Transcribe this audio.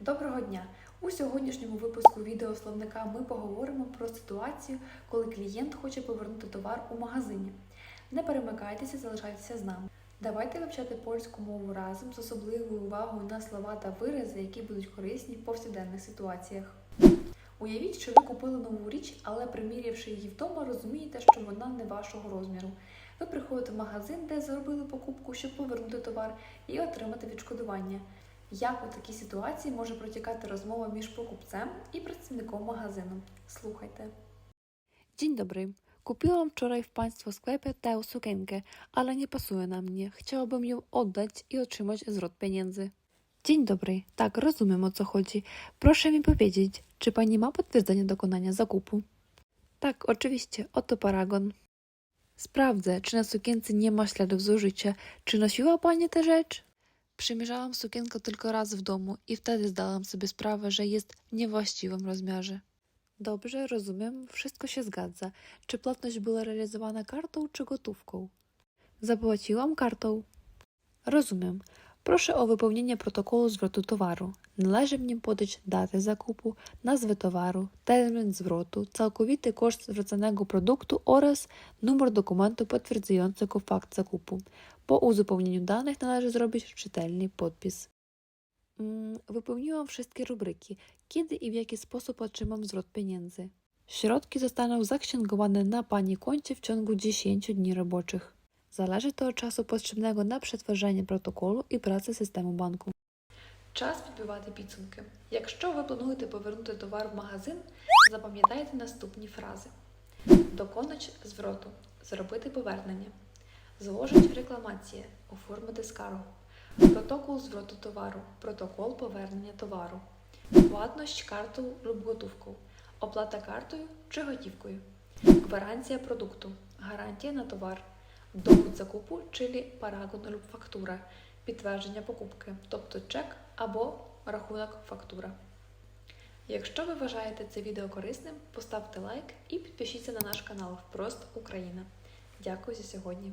Доброго дня! У сьогоднішньому випуску відеословника ми поговоримо про ситуацію, коли клієнт хоче повернути товар у магазині. Не перемикайтеся, залишайтеся з нами. Давайте вивчати польську мову разом з особливою увагою на слова та вирази, які будуть корисні в повсякденних ситуаціях. Уявіть, що ви купили нову річ, але примірявши її вдома, розумієте, що вона не вашого розміру. Ви приходите в магазин, де зробили покупку, щоб повернути товар і отримати відшкодування. Як у такій ситуації може протікати розмова між покупцем і працівником магазину? Слухайте. Dzień dobry. Kupiłam wczoraj w Państwa sklepie tę sukienkę, ale nie pasuje na mnie. Chciałabym ją oddać i otrzymać zwrot pieniędzy. Dzień dobry. Tak, rozumiem o co chodzi. Proszę mi powiedzieć, czy Pani ma potwierdzenie dokonania zakupu? Tak, oczywiście. Oto paragon. Sprawdzę, czy na sukience nie ma śladów zużycia. Czy nosiła Pani tę rzecz? Przymierzałam sukienkę tylko raz w domu i wtedy zdałam sobie sprawę, że jest niewłaściwym rozmiarze. Dobrze, rozumiem, wszystko się zgadza. Czy płatność była realizowana kartą czy gotówką? Zapłaciłam kartą. Rozumiem. Proszę o wypełnienie protokołu zwrotu towaru. Należy w nim podać datę zakupu, nazwę towaru, termin zwrotu, całkowity koszt zwracanego produktu oraz numer dokumentu potwierdzającego fakt zakupu. Po uzupełnieniu danych należy zrobić czytelny podpis. Mm, Wypełniłam wszystkie rubryki. Kiedy i w jaki sposób otrzymam zwrot pieniędzy? Środki zostaną zaksięgowane na Pani koncie w ciągu 10 dni roboczych. Zależy to od czasu potrzebnego na protokołu і праці системи банку. Час підбивати підсумки. Якщо ви плануєте повернути товар в магазин, запам'ятайте наступні фрази: доконать звроту, зробити повернення, зложить рекламація, оформити скаргу, протокол звроту товару, протокол повернення товару, платність картою або готівкою, оплата картою чи готівкою, гарантія продукту, гарантія на товар, довід закупу чи парагон фактура, підтвердження покупки, тобто чек або рахунок фактура. Якщо ви вважаєте це відео корисним, поставте лайк і підпишіться на наш канал Впрост Україна. Дякую за сьогодні.